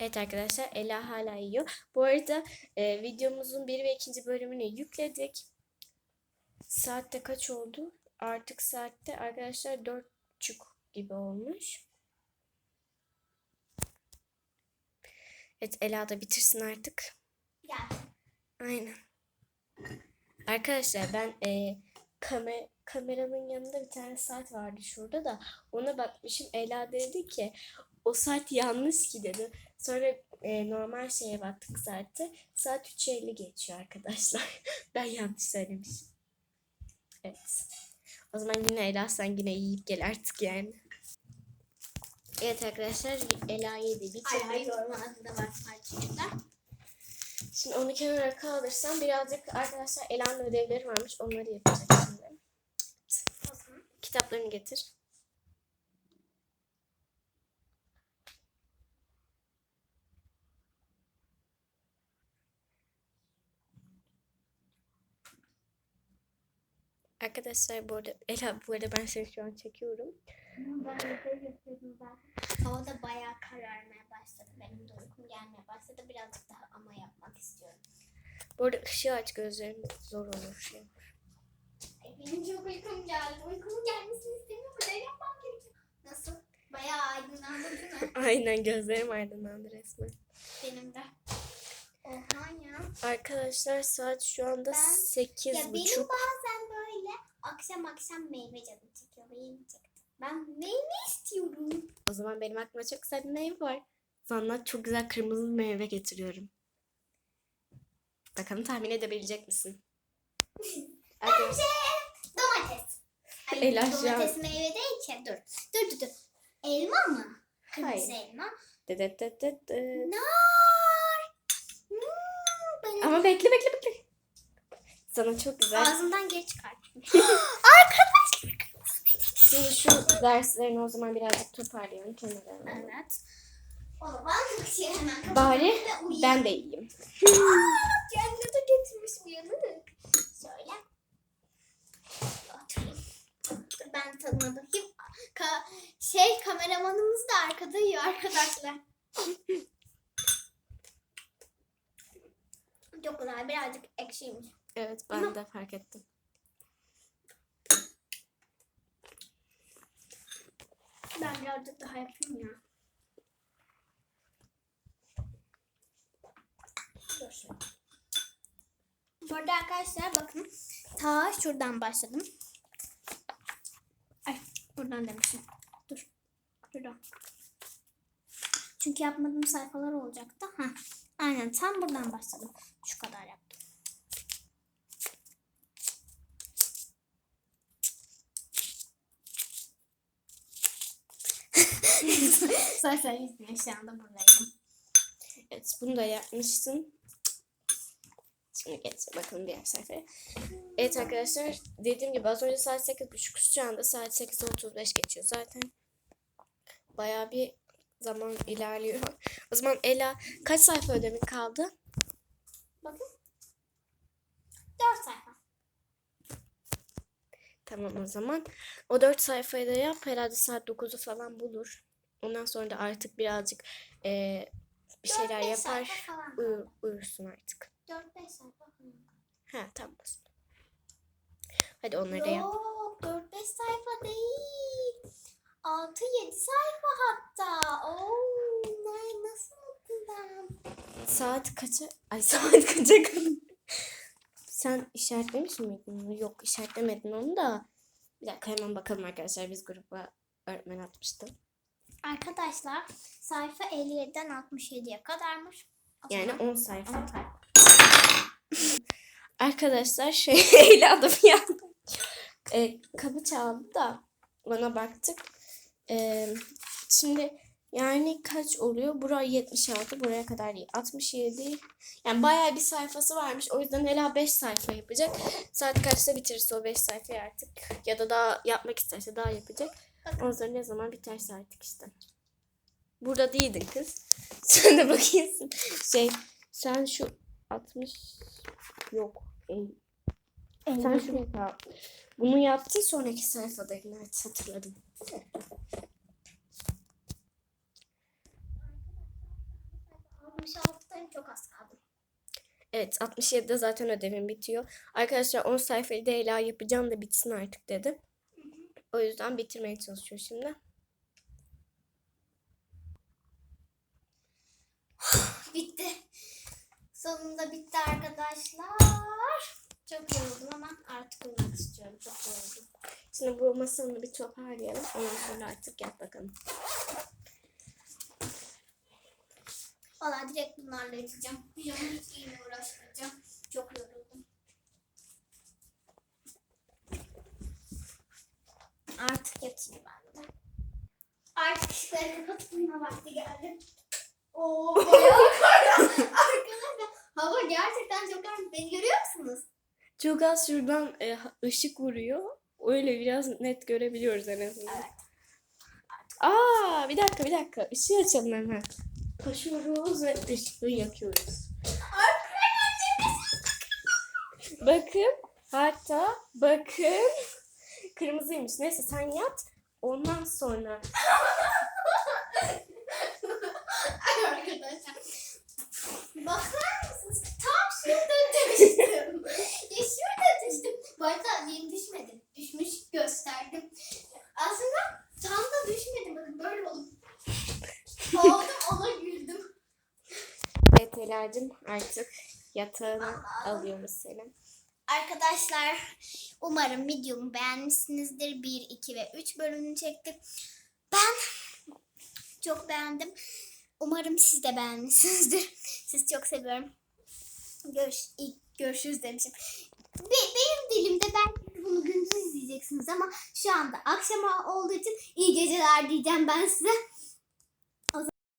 Evet arkadaşlar Ela hala yiyor. Bu arada e, videomuzun bir ve ikinci bölümünü yükledik. Saatte kaç oldu? Artık saatte arkadaşlar dört buçuk gibi olmuş. Evet Ela da bitirsin artık. Gel. Aynen. Arkadaşlar ben e, kamer kameranın yanında bir tane saat vardı şurada da ona bakmışım. Ela dedi ki o saat yanlış ki dedi. Sonra e, normal şeye baktık saatte. Saat 3.50 geçiyor arkadaşlar. ben yanlış söylemişim. Evet. O zaman yine Ela sen yine yiyip gel artık yani. Evet arkadaşlar Ela yedi Hala bitirdik. yorumlarda var çocuklar. Şimdi onu kenara kaldırsam birazcık arkadaşlar Ela'nın ödevleri varmış. Onları yapacak şimdi. Kitaplarını getir. Arkadaşlar bu arada Ela bu arada ben seni şu an çekiyorum. ben. Havada bayağı kararmaya başladı. Benim de uykum gelmeye başladı. Birazcık daha ama yapmak istiyorum. Bu arada ışığı aç gözlerin zor olur şey. Ay, benim çok uykum geldi. Uykumun gelmesini istemiyorum. Ödev yapmam gerekiyor. Nasıl? Bayağı aydınlandı değil mi? Aynen gözlerim aydınlandı resmen. Benim de. Oha ya. Arkadaşlar saat şu anda Ben- sekiz Ya benim buçuk. bazen akşam akşam meyve canım çekiyor. Benim çekti. Ben meyve istiyorum. O zaman benim aklıma çok güzel bir meyve var. Sana çok güzel kırmızı bir meyve getiriyorum. Bakalım tahmin edebilecek misin? Bence domates. Ay, an- domates meyve değil ki. Dur. Dur dur dur. Elma mı? Kırmızı Hayır. elma. dı dı dı dı dı. Nar. Hmm, benim Ama bekle bekle bekle. Sana çok güzel. ağzımdan geri çıkar. Şimdi şu derslerini o zaman birazcık toparlayalım kenara. Evet. O zaman çok şey hemen Bari ben de yiyeyim. Aa, Kendine de getirmiş uyanık. Dur Ben bakayım. Ka- şey kameramanımız da arkada yiyor arkadaşlar. Çok güzel birazcık ekşiymiş. Evet ben de fark ettim. Ben birazcık daha yapayım ya. Bu arkadaşlar bakın. Ta şuradan başladım. Ay buradan demişim. Dur. Şuradan. Çünkü yapmadığım sayfalar olacaktı. Ha. Aynen tam buradan başladım. Şu kadar yaptım. Sayfa izliyor şu anda buradayım. Evet bunu da yapmıştım. Şimdi geç bakalım diğer sayfaya. Evet arkadaşlar dediğim gibi az önce saat 8.30 şu anda saat 8.35 geçiyor zaten. Bayağı bir zaman ilerliyor. O zaman Ela kaç sayfa ödemin kaldı? Bakın. Dört sayfa. Tamam o zaman. O 4 sayfayı da yap. Herhalde saat 9'u falan bulur. Ondan sonra da artık birazcık eee, bir şeyler yapar. sayfa falan. Uyu, uyursun artık. Dört beş sayfa falan. Ha tamam. Hadi onları da yap. Yok 4-5 sayfa değil. 6-7 sayfa hatta. Oo, ne, nasıl unuttum ben? Saat kaça? Ay saat kaça? Sen işaretlemiş miydin? Yok işaretlemedin onu da. Bir dakika hemen bakalım arkadaşlar. Biz gruba öğretmen atmıştı. Arkadaşlar sayfa 57'den 67'ye kadarmış. O Yani zaman 10 sayfa. on sayfa. Arkadaşlar şey bir anda e, kapı çaldı da ona baktık. E, şimdi yani kaç oluyor? Buraya 76, buraya kadar değil. 67. Yani bayağı bir sayfası varmış. O yüzden Ela 5 sayfa yapacak. Saat kaçta bitirirse o 5 sayfayı artık ya da daha yapmak isterse daha yapacak. Ondan sonra ne zaman biterse artık işte. Burada değildin kız. Sen de bakıyorsun. Şey sen şu 60 yok. el- Sen şuraya kal. Bunu yaptın sonraki sayfadaydın. Evet hatırladım. 66'dayım çok az kaldı. Evet 67'de zaten ödevim bitiyor. Arkadaşlar 10 sayfayı da Ela yapacağım da bitsin artık dedi. O yüzden bitirmeye çalışıyor şimdi. Bitti. Sonunda bitti arkadaşlar. Çok yoruldum ama artık uyumak istiyorum. Çok yoruldum. Şimdi bu masanı bir toparlayalım. Ondan sonra artık yat bakalım. Valla direkt bunlarla yatacağım. Pijama hiç giyime uğraşmayacağım. Çok yoruldum. Artık yatayım ben de. Artık ışıkları kapatıp uyuma vakti geldi. Oo. Arkadaşlar hava gerçekten çok karanlık. Beni görüyor musunuz? Çok az şuradan e, ışık vuruyor. Öyle biraz net görebiliyoruz en azından. Evet. Aa bir dakika bir dakika. Işığı açalım hemen. Koşuyoruz ve ışığı yakıyoruz. Bakın. Hatta bakın. Kırmızıymış. Neyse sen yat. Ondan sonra arkadaşlar. Bakar mısınız? Tam şurada düştüm. ya şurada düştüm. Bu arada yeni düşmedim. Düşmüş gösterdim. Aslında tam da düşmedim. Bakın böyle oldu. Aldım ona güldüm. Evet Ela'cığım artık yatağına alıyoruz seni. Arkadaşlar umarım videomu beğenmişsinizdir. 1, 2 ve 3 bölümünü çektim. Ben çok beğendim. Umarım siz de beğenmişsinizdir. Sizi çok seviyorum. Görüş, ilk görüşürüz demişim. Be- benim dilimde belki bunu gündüz izleyeceksiniz ama şu anda akşama olduğu için iyi geceler diyeceğim ben size.